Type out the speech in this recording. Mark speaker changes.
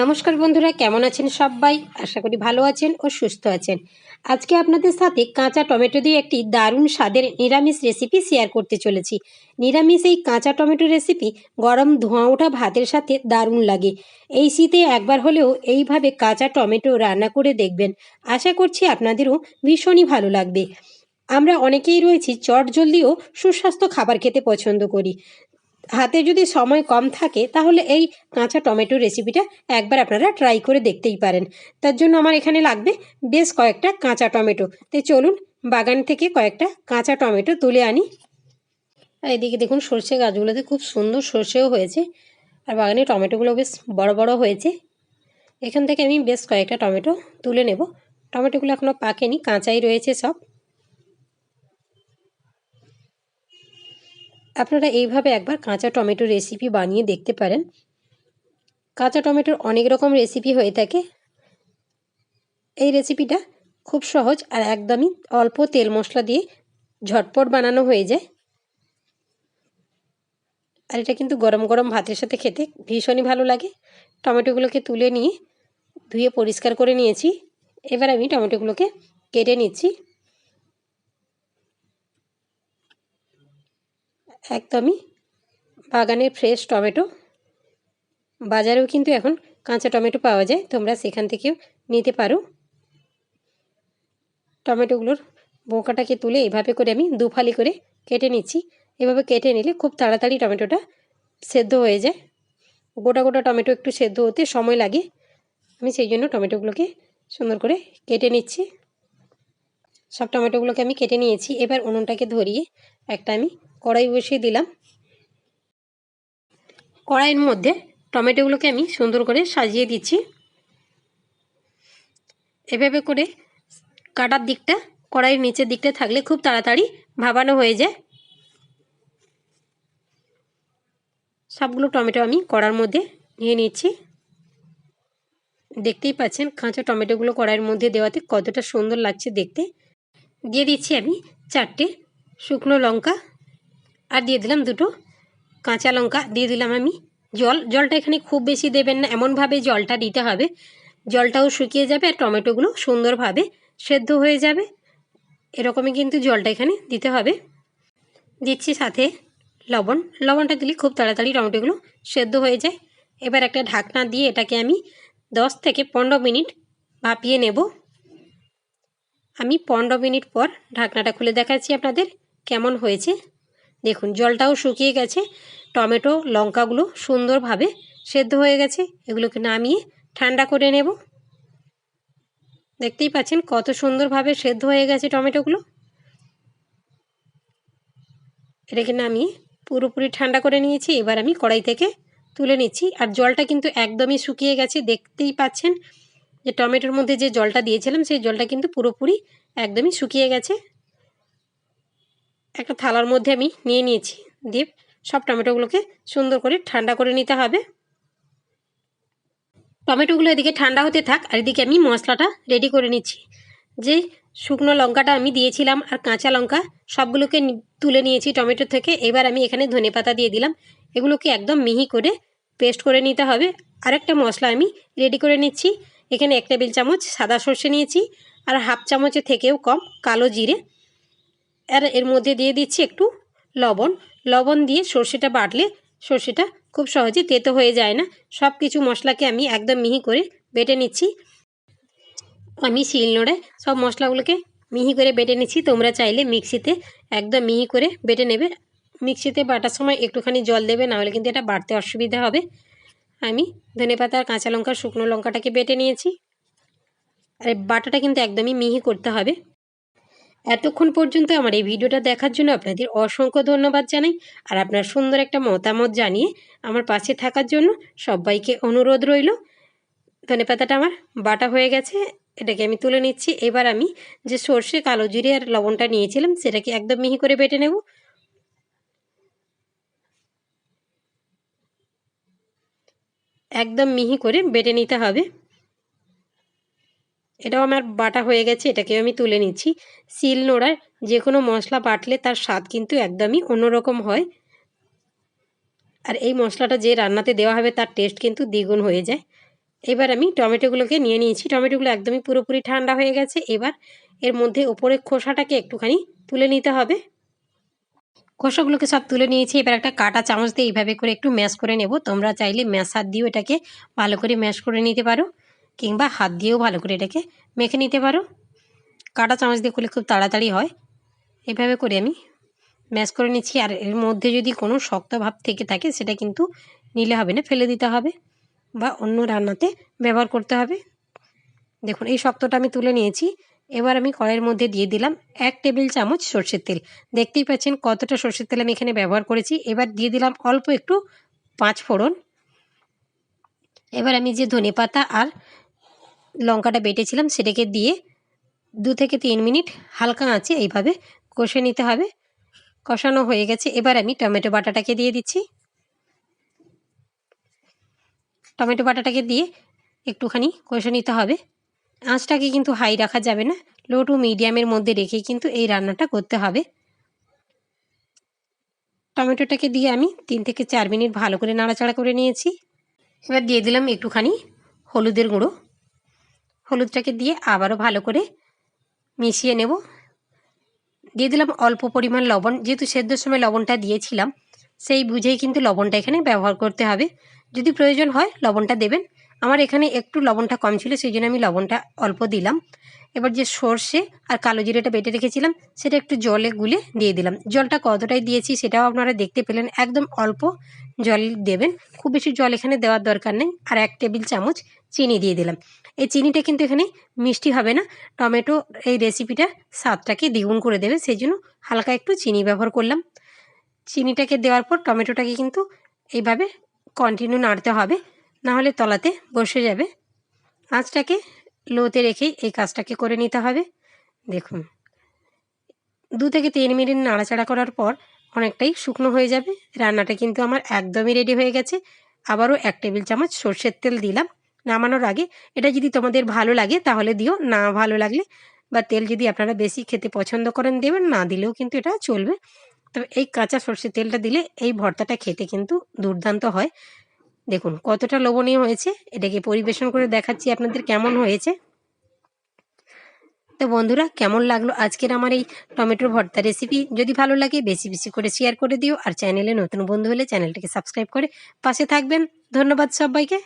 Speaker 1: নমস্কার বন্ধুরা, কেমন আছেন সবাই? আশা করি ভালো আছেন ও সুস্থ আছেন। আজকে আপনাদের সাথে কাঁচা টমেটো দিয়ে একটি দারুণ স্বাদের নিরামিষ রেসিপি শেয়ার করতে চলেছি। নিরামিষ এই কাঁচা টমেটো রেসিপি গরম ধোঁয়া ওঠা ভাতের সাথে দারুণ লাগে। এই শীতে একবার হলেও এইভাবে কাঁচা টমেটো রান্না করে দেখবেন। আশা করছি আপনাদেরও ভীষণই ভালো লাগবে। আমরা অনেকেই রয়েছি চট জলদিও সুস্বাস্থ্য খাবার খেতে পছন্দ করি। হাতে যদি সময় কম থাকে, তাহলে এই কাঁচা টমেটো রেসিপিটা একবার আপনারা ট্রাই করে দেখতেই পারেন। তার জন্য আমার এখানে লাগবে বেশ কয়েকটা কাঁচা টমেটো। তো চলুন, বাগান থেকে কয়েকটা কাঁচা টমেটো তুলে আনি। আর এদিকে দেখুন, সর্ষে গাছগুলোতে খুব সুন্দর সর্ষেও হয়েছে। আর বাগানে টমেটোগুলো বেশ বড় বড় হয়েছে। এখান থেকে আমি বেশ কয়েকটা টমেটো তুলে নেব। টমেটোগুলো এখনও পাকেনি, কাঁচাই রয়েছে সব। আপনারা এইভাবে একবার কাঁচা টমেটো রেসিপি বানিয়ে দেখতে পারেন। কাঁচা টমেটোর অনেক রকম রেসিপি হয়ে থাকে। এই রেসিপিটা খুব সহজ আর একদমই অল্প তেল মশলা দিয়ে ঝটপট বানানো হয়ে যায়। আর এটা কিন্তু গরম গরম ভাতের সাথে খেতে ভীষণই ভালো লাগে। টমেটোগুলোকে তুলে নিয়ে ধুয়ে পরিষ্কার করে নিয়েছি। এবার আমি টমেটোগুলোকে কেটে নিচ্ছি। একদমই। বাগানের ফ্রেশ টমেটো। বাজারেও কিন্তু এখন কাঁচা টমেটো পাওয়া যায়, তোমরা সেখান থেকেও নিতে পারো। টমেটোগুলোর বোঁকাটাকে তুলে এভাবে করে আমি দুফালি করে কেটে নিচ্ছি। এভাবে কেটে নিলে খুব তাড়াতাড়ি টমেটোটা সেদ্ধ হয়ে যায়। গোটা গোটা টমেটো একটু সেদ্ধ হতে সময় লাগে। আমি সেই জন্য টমেটোগুলোকে সুন্দর করে কেটে নিচ্ছি। সব টমেটোগুলোকে আমি কেটে নিয়েছি। এবার উনুনটাকে ধরিয়ে একটা আমি কড়াই বসিয়ে দিলাম। কড়াইয়ের মধ্যে টমেটোগুলোকে আমি সুন্দর করে সাজিয়ে দিচ্ছি। এভাবে করে কাটার দিকটা কড়াইয়ের নিচের দিকটা থাকলে খুব তাড়াতাড়ি ভাবানো হয়ে যায়। সবগুলো টমেটো আমি কড়ার মধ্যে নিয়ে নিচ্ছি। দেখতেই পাচ্ছেন কাঁচা টমেটোগুলো কড়াইয়ের মধ্যে দেওয়াতে কতটা সুন্দর লাগছে দেখতে। দিয়ে দিচ্ছি আমি চারটে শুকনো লঙ্কা আর দিয়ে দিলাম দুটো কাঁচা লঙ্কা, দিয়ে দিলাম আমি। জল, জলটা এখানে খুব বেশি দেবেন না, এমনভাবে জলটা দিতে হবে। জলটাও শুকিয়ে যাবে আর টমেটোগুলো সুন্দরভাবে সেদ্ধ হয়ে যাবে। এরকমই কিন্তু জলটা এখানে দিতে হবে। দিচ্ছি সাথে লবণ। লবণটা দিলে খুব তাড়াতাড়ি টমেটোগুলো সেদ্ধ হয়ে যায়। এবার একটা ঢাকনা দিয়ে এটাকে আমি দশ থেকে পনেরো মিনিট ভাপিয়ে নেব। আমি পনেরো মিনিট পর ঢাকনাটা খুলে দেখাচ্ছি আপনাদের কেমন হয়েছে। দেখুন, জলটাও শুকিয়ে গেছে, টমেটো, লঙ্কাগুলো সুন্দরভাবে সেদ্ধ হয়ে গেছে, এগুলোকে নামিয়ে ঠান্ডা করে নেব। দেখতেই পাচ্ছেন কত সুন্দরভাবে সেদ্ধ হয়ে গেছে টমেটোগুলো। এটাকে নামিয়ে পুরোপুরি ঠান্ডা করে নিয়েছি, এবার আমি কড়াই থেকে তুলে নিচ্ছি, আর জলটা কিন্তু একদমই শুকিয়ে গেছে, দেখতেই পাচ্ছেন যে টমেটোর মধ্যে যে জলটা দিয়েছিলাম, সেই জলটা কিন্তু পুরোপুরি একদমই শুকিয়ে গেছে। একটা থালার মধ্যে আমি নিয়ে নিয়েছি। দিয়ে সব টমেটোগুলোকে সুন্দর করে ঠান্ডা করে নিতে হবে। টমেটোগুলো এদিকে ঠান্ডা হতে থাক, আর এদিকে আমি মশলাটা রেডি করে নিচ্ছি। যে শুকনো লঙ্কাটা আমি দিয়েছিলাম আর কাঁচা লঙ্কা, সবগুলোকে তুলে নিয়েছি টমেটো থেকে। এবার আমি এখানে ধনে পাতা দিয়ে দিলাম। এগুলোকে একদম মিহি করে পেস্ট করে নিতে হবে। আরেকটা মশলা আমি রেডি করে নিচ্ছি। এখানে এক টেবিল চামচ সাদা সর্ষে নিয়েছি। আর হাফ চামচের থেকেও কম কালো জিরে আর এর মধ্যে দিয়ে দিচ্ছি একটু লবণ। লবণ দিয়ে সর্ষেটা বাটলে সর্ষেটা খুব সহজে তেতো হয়ে যায় না। সব কিছু মশলাকে আমি একদম মিহি করে বেটে নিচ্ছি। আমি শিল শিলনোড়ায় সব মশলাগুলোকে মিহি করে বেটে নিচ্ছি। তোমরা চাইলে মিক্সিতে একদম মিহি করে বেটে নেবে। মিক্সিতে বাটার সময় একটুখানি জল দেবে, নাহলে কিন্তু এটা বাড়তে অসুবিধা হবে। আমি ধনে পাতা আর কাঁচা লঙ্কা, শুকনো লঙ্কাটাকে বেটে নিয়েছি। আর বাটাটা কিন্তু একদমই মিহি করতে হবে। এতক্ষণ পর্যন্ত আমার এই ভিডিওটা দেখার জন্য আপনাদের অসংখ্য ধন্যবাদ জানাই। আর আপনার সুন্দর একটা মতামত জানিয়ে আমার পাশে থাকার জন্য সবাইকে অনুরোধ রইল। ধনে পাতাটা আমার বাটা হয়ে গেছে, এটাকে আমি তুলে নিচ্ছি। এবার আমি যে সর্ষে কালো জিরে আর লবণটা নিয়েছিলাম, সেটাকে একদম মিহি করে বেটে নেব। একদম মিহি করে বেটে নিতে হবে। এটাও আমার বাটা হয়ে গেছে, এটাকেও আমি তুলে নিচ্ছি। শিল নোড়ার যে কোনো মশলা বাটলে তার স্বাদ কিন্তু একদমই অন্যরকম হয়। আর এই মশলাটা যে রান্নাতে দেওয়া হবে তার টেস্ট কিন্তু দ্বিগুণ হয়ে যায়। এবার আমি টমেটোগুলোকে নিয়ে নিয়েছি। টমেটোগুলো একদমই পুরোপুরি ঠান্ডা হয়ে গেছে। এবার এর মধ্যে ওপরে খোসাটাকে একটুখানি তুলে নিতে হবে। খোসাগুলোকে সব তুলে নিয়েছি। এবার একটা কাটা চামচ দিয়ে এইভাবে করে একটু ম্যাশ করে নেব। তোমরা চাইলে ম্যাশার দিয়েও এটাকে ভালো করে ম্যাশ করে নিতে পারো। কিংবা হাত দিয়েও ভালো করে এটাকে মেখে নিতে পারো। কাটা চামচ দিয়ে করলে খুব তাড়াতাড়ি হয়। এভাবে করে আমি ম্যাশ করে নিচ্ছি। আর এর মধ্যে যদি কোনো শক্ত ভাব থেকে থাকে, সেটা কিন্তু নিলে হবে না, ফেলে দিতে হবে বা অন্য রান্নাতে ব্যবহার করতে হবে। দেখুন, এই শক্তটা আমি তুলে নিয়েছি। এবার আমি কড়াইয়ের মধ্যে দিয়ে দিলাম এক টেবিল চামচ সর্ষের তেল। দেখতেই পাচ্ছেন কতটা সর্ষের তেল আমি এখানে ব্যবহার করেছি। এবার দিয়ে দিলাম অল্প একটু পাঁচ ফোড়ন। এবার আমি যে ধনে পাতা আর লঙ্কাটা বেটেছিলাম সেটাকে দিয়ে দু থেকে তিন মিনিট হালকা আঁচে এইভাবে কষে নিতে হবে। কষানো হয়ে গেছে। এবার আমি টমেটো বাটাটাকে দিয়ে দিচ্ছি। টমেটো বাটাটাকে দিয়ে একটুখানি কষে নিতে হবে। আঁচটাকে কিন্তু হাই রাখা যাবে না। লো টু মিডিয়ামের মধ্যে রেখেই কিন্তু এই রান্নাটা করতে হবে। টমেটোটাকে দিয়ে আমি তিন থেকে চার মিনিট ভালো করে নাড়াচাড়া করে নিয়েছি। এবার দিয়ে দিলাম একটুখানি হলুদের গুঁড়ো। হলুদটাকে দিয়ে আবারও ভালো করে মিশিয়ে নেব। দিয়ে দিলাম অল্প পরিমাণ লবণ। যেহেতু সেদ্ধর সময় লবণটা দিয়েছিলাম, সেই বুঝেই কিন্তু লবণটা এখানে ব্যবহার করতে হবে। যদি প্রয়োজন হয় লবণটা দেবেন। আমার এখানে একটু লবণটা কম ছিল, সেই জন্য আমি লবণটা অল্প দিলাম। এবার যে সর্ষে আর কালো জিরেটা বেটে রেখেছিলাম, সেটা একটু জলে গুলে দিয়ে দিলাম। জলটা কতটাই দিয়েছি সেটাও আপনারা দেখতে পেলেন। একদম অল্প জল দেবেন। খুব বেশি জল এখানে দেওয়ার দরকার নেই। আর এক টেবিল চামচ চিনি দিয়ে দিলাম। এই চিনিটা কিন্তু এখানে মিষ্টি হবে না। টমেটো এই রেসিপিটা স্বাদটাকে দ্বিগুণ করে দেবে সেই জন্য হালকা একটু চিনি ব্যবহার করলাম। চিনিটাকে দেওয়ার পর টমেটোটাকে কিন্তু এইভাবে কন্টিনিউ নাড়তে হবে নাহলে তলাতে বসে যাবে। আঁচটাকে লোতে রেখেই এই কাজটাকে করে নিতে হবে। দেখুন, দু থেকে তিন মিনিট নাড়াচাড়া করার পর অনেকটাই শুকনো হয়ে যাবে। রান্নাটা কিন্তু আমার একদমই রেডি হয়ে গেছে। আবারও এক টেবিল চামচ সর্ষের তেল দিলাম। নামানোর আগে এটা যদি তোমাদের ভালো লাগে তাহলে দিও, না ভালো লাগলে বা তেল যদি আপনারা বেশি খেতে পছন্দ করেন দেবেন, না দিলেও কিন্তু এটা চলবে। তবে এই কাঁচা সর্ষের তেলটা দিলে এই ভর্তাটা খেতে কিন্তু দুর্দান্ত হয়। দেখুন কতটা লোভনীয় হয়েছে, এটাকে পরিবেশন করে দেখাচ্ছি আপনাদের কেমন হয়েছে। তো বন্ধুরা কেমন লাগল আজকের আমার এই টমেটোর ভর্তা রেসিপি যদি ভালো লাগে বেশি বেশি করে শেয়ার করে দিও আর চ্যানেলে নতুন বন্ধু হলে চ্যানেলটিকে সাবস্ক্রাইব করে পাশে থাকবেন। ধন্যবাদ সবাইকে।